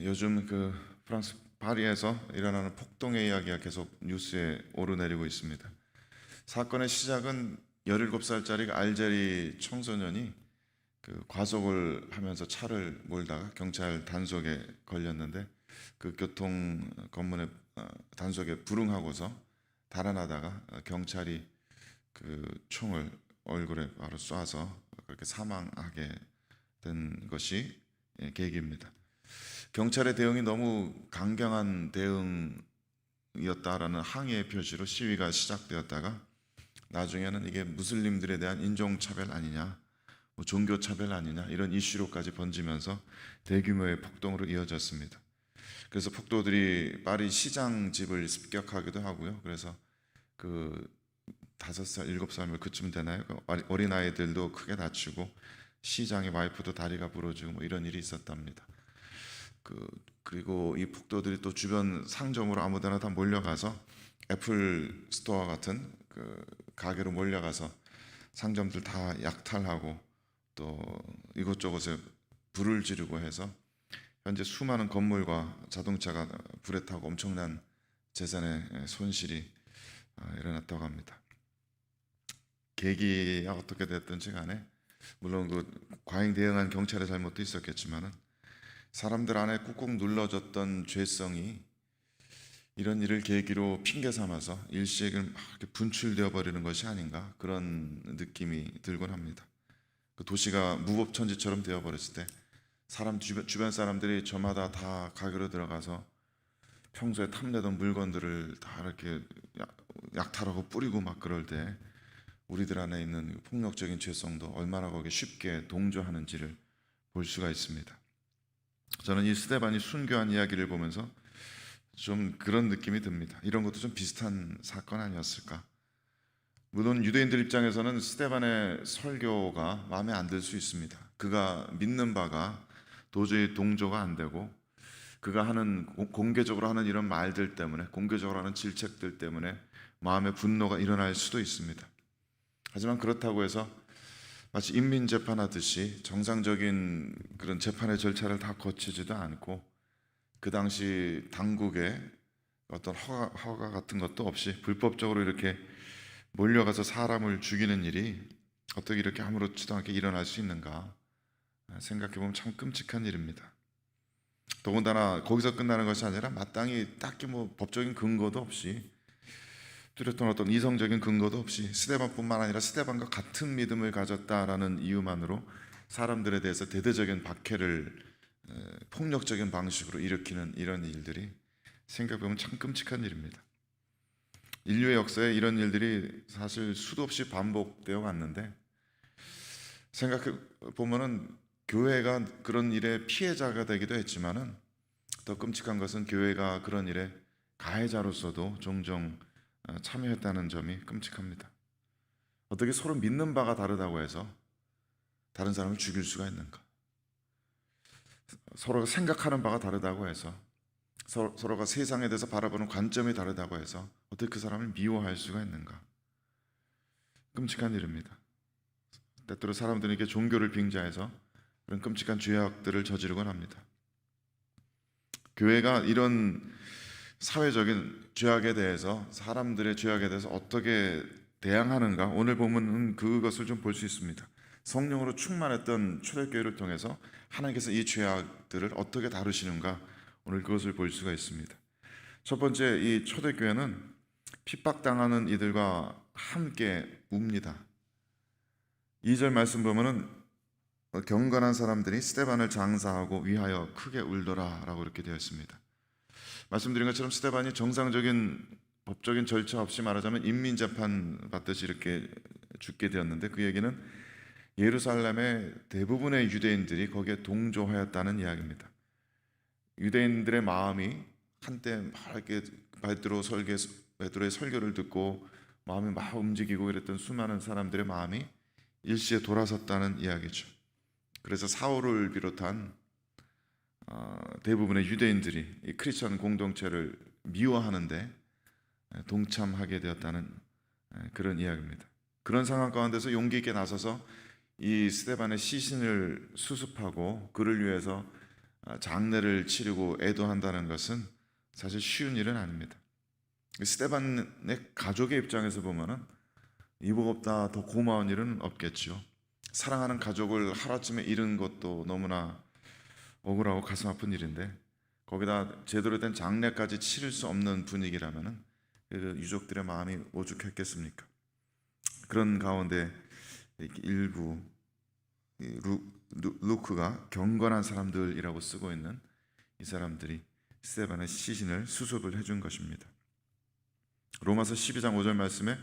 요즘 그 프랑스 파리에서 일어나는 폭동의 이야기가 계속 뉴스에 오르내리고 있습니다. 사건의 시작은 17살짜리 알제리 청소년이 그 과속을 하면서 차를 몰다가 경찰 단속에 걸렸는데 그 교통 검문에 어, 단속에 불응하고서 달아나다가 경찰이 그 총을 얼굴에 바로 쏴서 그렇게 사망하게 된 것이 예, 계기입니다. 경찰의 대응이 너무 강경한 대응이었다라는 항의의 표시로 시위가 시작되었다가 나중에는 이게 무슬림들에 대한 인종차별 아니냐, 뭐 종교차별 아니냐 이런 이슈로까지 번지면서 대규모의 폭동으로 이어졌습니다. 그래서 폭도들이 파리 시장 집을 습격하기도 하고요. 그래서 그 다섯 살, 일곱 살뭐 그쯤 되나요? 그 어린 아이들도 크게 다치고 시장의 와이프도 다리가 부러지고 뭐 이런 일이 있었답니다. 그 그리고 이 폭도들이 또 주변 상점으로 아무데나 다 몰려가서 애플 스토어 같은 그 가게로 몰려가서 상점들 다 약탈하고 또 이곳저곳에 불을 지르고 해서 현재 수많은 건물과 자동차가 불에 타고 엄청난 재산의 손실이 아, 일어났다고 합니다. 계기가 어떻게 됐든지 간에 물론 그 과잉 대응한 경찰의 잘못도 있었겠지만은 사람들 안에 꾹꾹 눌러졌던 죄성이 이런 일을 계기로 핑계 삼아서 일시에 막 분출되어 버리는 것이 아닌가 그런 느낌이 들곤 합니다. 그 도시가 무법천지처럼 되어 버렸을 때 사람 주변, 주변 사람들이 저마다 다 가게로 들어가서 평소에 탐내던 물건들을 다 이렇게 약- 약탈하고 뿌리고 막 그럴 때 우리들 안에 있는 폭력적인 죄성도 얼마나 거기에 쉽게 동조하는지를 볼 수가 있습니다. 저는 이 스테반이 순교한 이야기를 보면서 좀 그런 느낌이 듭니다. 이런 것도 좀 비슷한 사건 아니었을까? 물론 유대인들 입장에서는 스테반의 설교가 마음에 안 들 수 있습니다. 그가 믿는 바가 도저히 동조가 안 되고 그가 하는 고- 공개적으로 하는 이런 말들 때문에 공개적으로 하는 질책들 때문에 마음의 분노가 일어날 수도 있습니다. 하지만 그렇다고 해서 마치 인민 재판하듯이 정상적인 그런 재판의 절차를 다 거치지도 않고 그 당시 당국의 어떤 허가, 허가 같은 것도 없이 불법적으로 이렇게 몰려가서 사람을 죽이는 일이 어떻게 이렇게 아무렇지도 않게 일어날 수 있는가 생각해 보면 참 끔찍한 일입니다. 더군다나 거기서 끝나는 것이 아니라 마땅히 딱히 뭐 법적인 근거도 없이 뚜렷한 어떤 이성적인 근거도 없이 스테반뿐만 아니라 스테반과 같은 믿음을 가졌다라는 이유만으로 사람들에 대해서 대대적인 박해를 에, 폭력적인 방식으로 일으키는 이런 일들이 생각해 보면 참 끔찍한 일입니다. 인류의 역사에 이런 일들이 사실 수도 없이 반복되어 왔는데 생각해 보면은 교회가 그런 일의 피해자가 되기도 했지만은 더 끔찍한 것은 교회가 그런 일의 가해자로서도 종종 어, 참여했다는 점이 끔찍합니다. 어떻게 서로 믿는 바가 다르다고 해서 다른 사람을 죽일 수가 있는가? 서로가 생각하는 바가 다르다고 해서 서, 서로가 세상에 대해서 바라보는 관점이 다르다고 해서 어떻게 그 사람을 미워할 수가 있는가? 끔찍한 일입니다. 때때로 사람들은 이렇게 종교를 빙자해서 그런 끔찍한 죄악들을 저지르곤 합니다. 교회가 이런 사회적인 죄악에 대해서 사람들의 죄악에 대해서 어떻게 대항하는가 오늘 보면은 그것을 좀 볼 수 있습니다. 성령으로 충만했던 초대교회를 통해서 하나님께서 이 죄악들을 어떻게 다루시는가 오늘 그것을 볼 수가 있습니다. 첫 번째 이 초대교회는 핍박당하는 이들과 함께 웁니다. 2절 말씀 보면은 경건한 사람들이 스테반을 장사하고 위하여 크게 울더라라고 이렇게 되어 있습니다. 말씀드린 것처럼 스테반이 정상적인 법적인 절차 없이 말하자면 인민 재판 받듯이 이렇게 죽게 되었는데 그 얘기는 예루살렘의 대부분의 유대인들이 거기에 동조하였다는 이야기입니다. 유대인들의 마음이 한때 막 이렇게 베드로 설계 베드로의 설교를 듣고 마음이 막 움직이고 이랬던 수많은 사람들의 마음이 일시에 돌아섰다는 이야기죠. 그래서 사울을 비롯한 어, 대부분의 유대인들이 이 크리스천 공동체를 미워하는데 동참하게 되었다는 그런 이야기입니다. 그런 상황 가운데서 용기 있게 나서서 이 스테반의 시신을 수습하고 그를 위해서 아, 장례를 치르고 애도한다는 것은 사실 쉬운 일은 아닙니다. 스테반의 가족의 입장에서 보면은 이보다 더 고마운 일은 없겠죠. 사랑하는 가족을 하루아침에 잃은 것도 너무나 억울하고 가슴 아픈 일인데 거기다 제대로 된 장례까지 치를 수 없는 분위기라면은 그 유족들의 마음이 오죽했겠습니까? 그런 가운데 일부 루크가 경건한 사람들이라고 쓰고 있는 이 사람들이 스테반의 시신을 수습을 해준 것입니다. 로마서 12장 5절 말씀에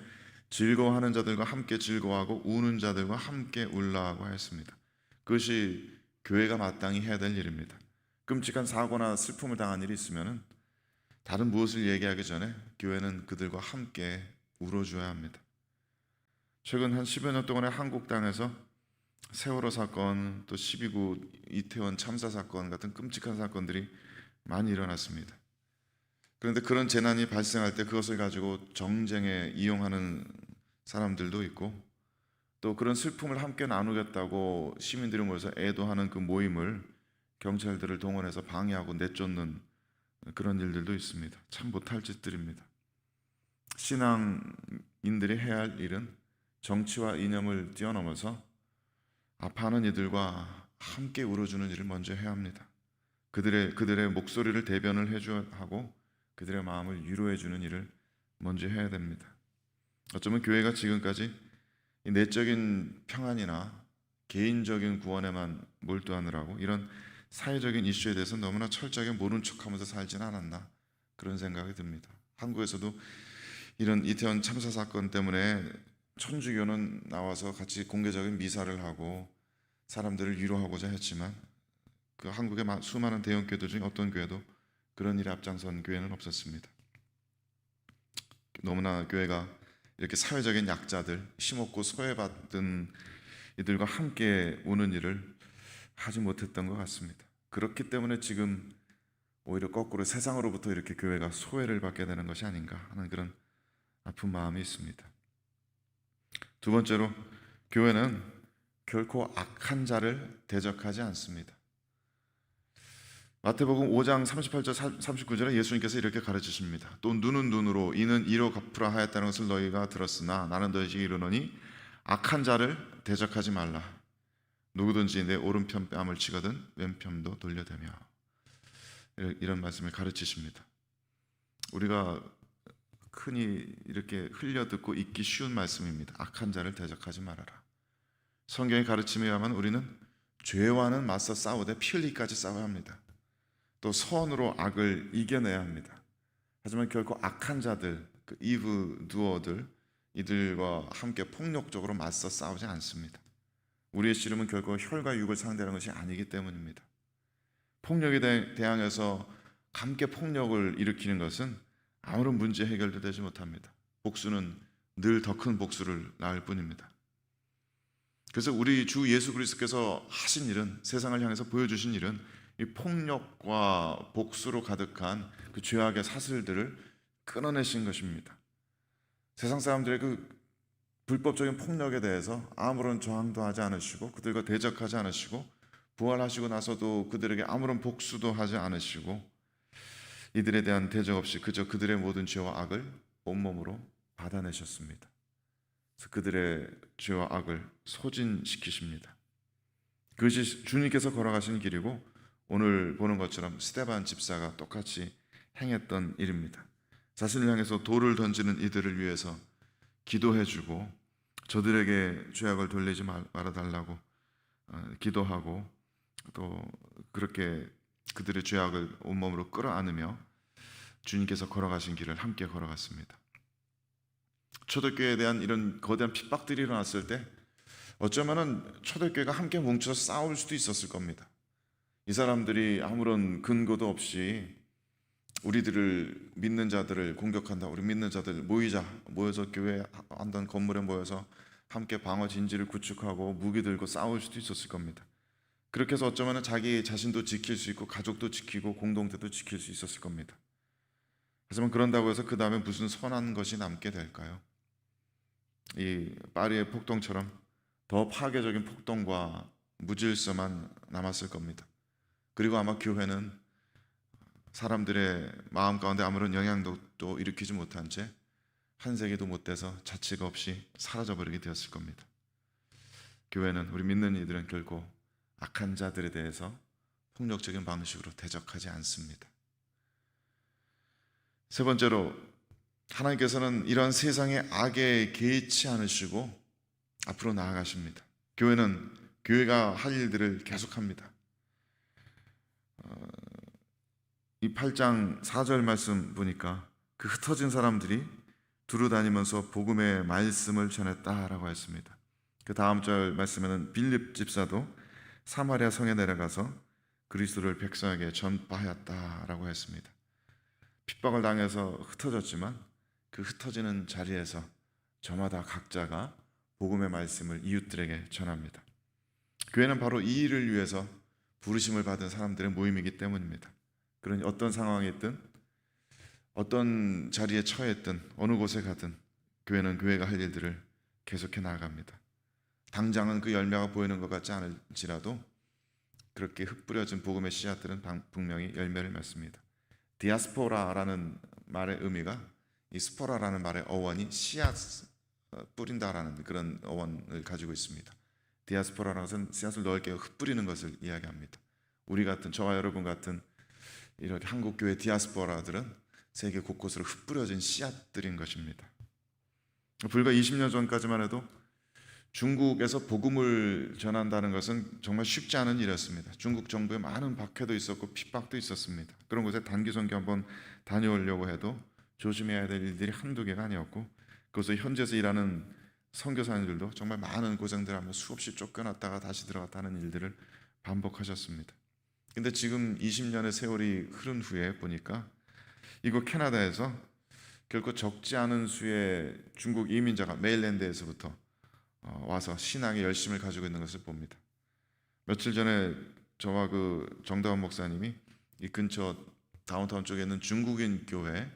즐거워하는 자들과 함께 즐거워하고 우는 자들과 함께 울라고 하였습니다. 그것이 교회가 마땅히 해야 될 일입니다. 끔찍한 사고나 슬픔을 당한 일이 있으면은 다른 무엇을 얘기하기 전에 교회는 그들과 함께 울어줘야 합니다. 최근 한 10여 년 동안에 한국 땅에서 세월호 사건 또 12구 이태원 참사 사건 같은 끔찍한 사건들이 많이 일어났습니다. 그런데 그런 재난이 발생할 때 그것을 가지고 정쟁에 이용하는 사람들도 있고 또 그런 슬픔을 함께 나누겠다고 시민들이 모여서 애도하는 그 모임을 경찰들을 동원해서 방해하고 내쫓는 그런 일들도 있습니다. 참 못할 짓들입니다. 신앙인들이 해야 할 일은 정치와 이념을 뛰어넘어서 아파하는 이들과 함께 울어주는 일을 먼저 해야 합니다. 그들의 그들의 목소리를 대변을 해줘야 하고 그들의 마음을 위로해 주는 일을 먼저 해야 됩니다. 어쩌면 교회가 지금까지 이 내적인 평안이나 개인적인 구원에만 몰두하느라고 이런 사회적인 이슈에 대해서 너무나 철저하게 모른 척하면서 살지는 않았나 그런 생각이 듭니다. 한국에서도 이런 이태원 참사 사건 때문에 천주교는 나와서 같이 공개적인 미사를 하고 사람들을 위로하고자 했지만 그 한국의 마- 수많은 대형 교회 중에 어떤 교회도 그런 일에 앞장선 교회는 없었습니다. 너무나 교회가 이렇게 사회적인 약자들, 힘없고 소외받은 이들과 함께 오는 일을 하지 못했던 것 같습니다. 그렇기 때문에 지금 오히려 거꾸로 세상으로부터 이렇게 교회가 소외를 받게 되는 것이 아닌가 하는 그런 아픈 마음이 있습니다. 두 번째로 교회는 결코 악한 자를 대적하지 않습니다. 마태복음 5장 38절 39절에 예수님께서 이렇게 가르치십니다. 또 눈은 눈으로 이는 이로 갚으라 하였다는 것을 너희가 들었으나 나는 너희에게 이르노니 악한 자를 대적하지 말라. 누구든지 내 오른편 뺨을 치거든 왼편도 돌려대며 이런- 말씀을 가르치십니다. 우리가 흔히 이렇게 흘려 듣고 잊기 쉬운 말씀입니다. 악한 자를 대적하지 말아라. 성경의 가르침에 의하면 우리는 죄와는 맞서 싸우되 피 흘리기까지 싸워야 합니다. 또 선으로 악을 이겨내야 합니다. 하지만 결코 악한 자들, 그 이브 두어들 이들과 함께 폭력적으로 맞서 싸우지 않습니다. 우리의 씨름은 결코 혈과 육을 상대하는 것이 아니기 때문입니다. 폭력에 대- 대항해서 함께 폭력을 일으키는 것은 아무런 문제 해결도 되지 못합니다. 복수는 늘 더 큰 복수를 낳을 뿐입니다. 그래서 우리 주 예수 그리스도께서 하신 일은 세상을 향해서 보여주신 일은 이 폭력과 복수로 가득한 그 죄악의 사슬들을 끊어내신 것입니다. 세상 사람들의 그 불법적인 폭력에 대해서 아무런 저항도 하지 않으시고 그들과 대적하지 않으시고 부활하시고 나서도 그들에게 아무런 복수도 하지 않으시고 이들에 대한 대적 없이 그저 그들의 모든 죄와 악을 온몸으로 받아내셨습니다. 그래서 그들의 죄와 악을 소진시키십니다. 그것이 주님께서 걸어가신 길이고 오늘 보는 것처럼 스테반 집사가 똑같이 행했던 일입니다. 자신을 향해서 돌을 던지는 이들을 위해서 기도해주고 저들에게 죄악을 돌리지 말- 말아달라고 어, 기도하고 또 그렇게 그들의 죄악을 온몸으로 끌어안으며 주님께서 걸어가신 길을 함께 걸어갔습니다. 초대교회에 대한 이런 거대한 핍박들이 일어났을 때 어쩌면은 초대교회가 함께 뭉쳐서 싸울 수도 있었을 겁니다. 이 사람들이 아무런 근거도 없이 우리들을 믿는 자들을 공격한다. 우리 믿는 자들 모이자. 모여서 교회 한 단 건물에 모여서 함께 방어 진지를 구축하고 무기 들고 싸울 수도 있었을 겁니다. 그렇게 해서 어쩌면 자기 자신도 지킬 수 있고 가족도 지키고 공동체도 지킬 수 있었을 겁니다. 하지만 그런다고 해서 그 다음에 무슨 선한 것이 남게 될까요? 이 파리의 폭동처럼 더 파괴적인 폭동과 무질서만 남았을 겁니다. 그리고 아마 교회는 사람들의 마음 가운데 아무런 영향도 또 일으키지 못한 채 한 세기도 못 돼서 자취가 없이 사라져 버리게 되었을 겁니다. 교회는 우리 믿는 이들은 결코 악한 자들에 대해서 폭력적인 방식으로 대적하지 않습니다. 세 번째로 하나님께서는 이런 세상의 악에 개의치 않으시고 앞으로 나아가십니다. 교회는 교회가 할 일들을 계속합니다. 어, 이 8장 4절 말씀 보니까 그 흩어진 사람들이 두루 다니면서 복음의 말씀을 전했다라고 했습니다. 그 다음 절 말씀에는 빌립 집사도 사마리아 성에 내려가서 그리스도를 백성에게 전파하였다라고 했습니다. 핍박을 당해서 흩어졌지만 그 흩어지는 자리에서 저마다 각자가 복음의 말씀을 이웃들에게 전합니다. 교회는 바로 이 일을 위해서 부르심을 받은 사람들의 모임이기 때문입니다. 그러니 어떤 상황에 있든 어떤 자리에 처했든 어느 곳에 가든 교회는 교회가 할 일들을 계속해 나아갑니다. 당장은 그 열매가 보이는 것 같지 않을지라도 그렇게 흩뿌려진 복음의 씨앗들은 방- 분명히 열매를 맺습니다. 디아스포라라는 말의 의미가 이 스포라라는 말의 어원이 씨앗 어, 뿌린다라는 그런 어원을 가지고 있습니다. 디아스포라라는 것은 씨앗을 넓게 흩뿌리는 것을 이야기합니다. 우리 같은 저와 여러분 같은 이렇게 한국 교회 디아스포라들은 세계 곳곳으로 흩뿌려진 씨앗들인 것입니다. 불과 20년 전까지만 해도 중국에서 복음을 전한다는 것은 정말 쉽지 않은 일이었습니다. 중국 정부에 많은 박해도 있었고 핍박도 있었습니다. 그런 곳에 단기 선교 한번 다녀오려고 해도 조심해야 될 일들이 한두 개가 아니었고 그것을 현지에서 일하는 선교사님들도 정말 많은 고생들 하며 수없이 쫓겨났다가 다시 들어갔다 하는 일들을 반복하셨습니다. 근데 지금 20년의 세월이 흐른 후에 보니까 이곳 캐나다에서 결코 적지 않은 수의 중국 이민자가 메일랜드에서부터 어, 와서 신앙의 열심을 가지고 있는 것을 봅니다. 며칠 전에 저와 그 정다원 목사님이 이 근처 다운타운 쪽에 있는 중국인 교회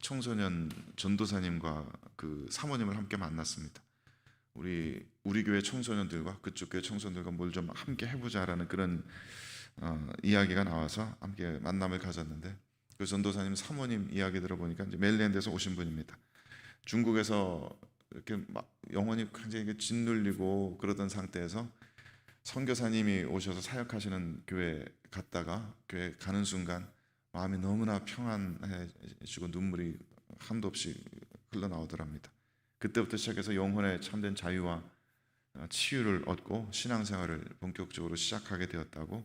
청소년 전도사님과 그 사모님을 함께 만났습니다. 우리 우리 교회 청소년들과 그쪽 교회 청소년들과 뭘 좀 함께 해보자라는 그런 어, 이야기가 나와서 함께 만남을 가졌는데 그 전도사님 사모님 이야기 들어보니까 이제 메일랜드에서 오신 분입니다. 중국에서 이렇게 막 영혼이 굉장히 짓눌리고 그러던 상태에서 선교사님이 오셔서 사역하시는 교회 갔다가 교회 가는 순간 마음이 너무나 평안해지고 눈물이 한도 없이 흘러나오더랍니다. 그때부터 시작해서 영혼의 참된 자유와 어, 치유를 얻고 신앙생활을 본격적으로 시작하게 되었다고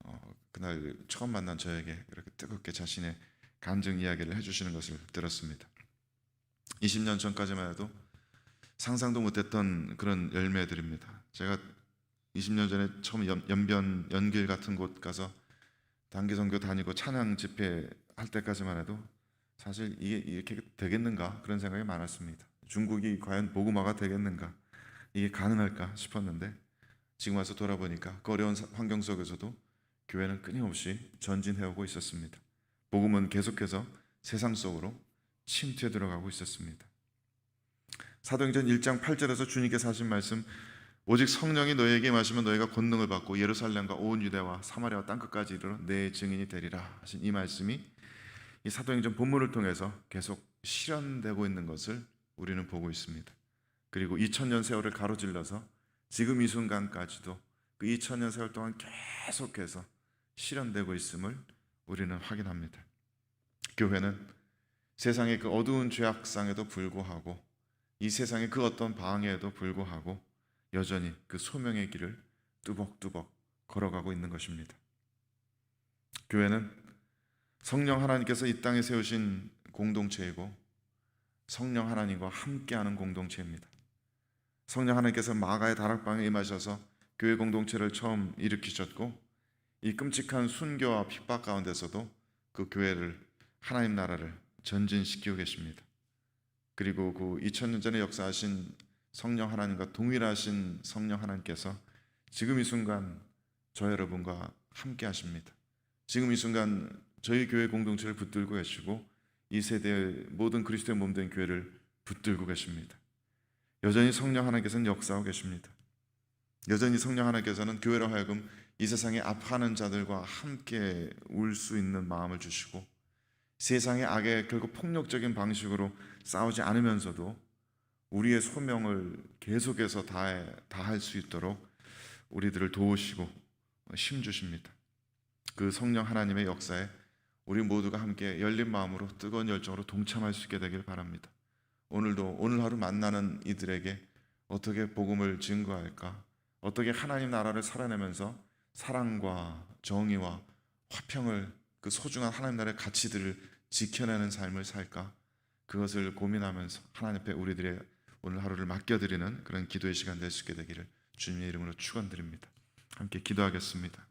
어, 그날 처음 만난 저에게 그렇게 뜨겁게 자신의 간증 이야기를 해주시는 것을 들었습니다. 20년 전까지만 해도 상상도 못했던 그런 열매들입니다. 제가 20년 전에 처음 연, 연변 연길 같은 곳 가서 단기 선교 다니고 찬양 집회 할 때까지만 해도 사실 이게 이렇게 되겠는가 그런 생각이 많았습니다. 중국이 과연 복음화가 되겠는가 이게 가능할까 싶었는데 지금 와서 돌아보니까 그 어려운 사- 환경 속에서도 교회는 끊임없이 전진해오고 있었습니다. 복음은 계속해서 세상 속으로 침투해 들어가고 있었습니다. 사도행전 1장 8절에서 주님께서 하신 말씀 오직 성령이 너희에게 마시면 너희가 권능을 받고 예루살렘과 온 유대와 사마리아와 땅 끝까지 이르러 내 증인이 되리라 하신 이 말씀이 이 사도행전 본문을 통해서 계속 실현되고 있는 것을 우리는 보고 있습니다. 그리고 2000년 세월을 가로질러서 지금 이 순간까지도 그 2000년 세월 동안 계속해서 실현되고 있음을 우리는 확인합니다. 교회는 세상의 그 어두운 죄악상에도 불구하고 이 세상의 그 어떤 방해에도 불구하고 여전히 그 소명의 길을 뚜벅뚜벅 걸어가고 있는 것입니다. 교회는 성령 하나님께서 이 땅에 세우신 공동체이고 성령 하나님과 함께하는 공동체입니다. 성령 하나님께서 마가의 다락방에 임하셔서 교회 공동체를 처음 일으키셨고 이 끔찍한 순교와 핍박 가운데서도 그 교회를 하나님 나라를 전진시키고 계십니다. 그리고 그 2000년 전에 역사하신 성령 하나님과 동일하신 성령 하나님께서 지금 이 순간 저 여러분과 함께 하십니다. 지금 이 순간 저희 교회 공동체를 붙들고 계시고 이 세대의 모든 그리스도의 몸된 교회를 붙들고 계십니다. 여전히 성령 하나님께서는 역사하고 계십니다. 여전히 성령 하나님께서는 교회로 하여금 이 세상에 아파하는 자들과 함께 울 수 있는 마음을 주시고 세상의 악에 결국 폭력적인 방식으로 싸우지 않으면서도 우리의 소명을 계속해서 다해 다할 수 있도록 우리들을 도우시고 힘 주십니다. 그 성령 하나님의 역사에 우리 모두가 함께 열린 마음으로 뜨거운 열정으로 동참할 수 있게 되길 바랍니다. 오늘도 오늘 하루 만나는 이들에게 어떻게 복음을 증거할까? 어떻게 하나님 나라를 살아내면서 사랑과 정의와 화평을 그 소중한 하나님 나라의 가치들을 지켜내는 삶을 살까? 그것을 고민하면서 하나님 앞에 우리들의 오늘 하루를 맡겨드리는 그런 기도의 시간 될 수 있게 되기를 주님의 이름으로 축원드립니다. 함께 기도하겠습니다.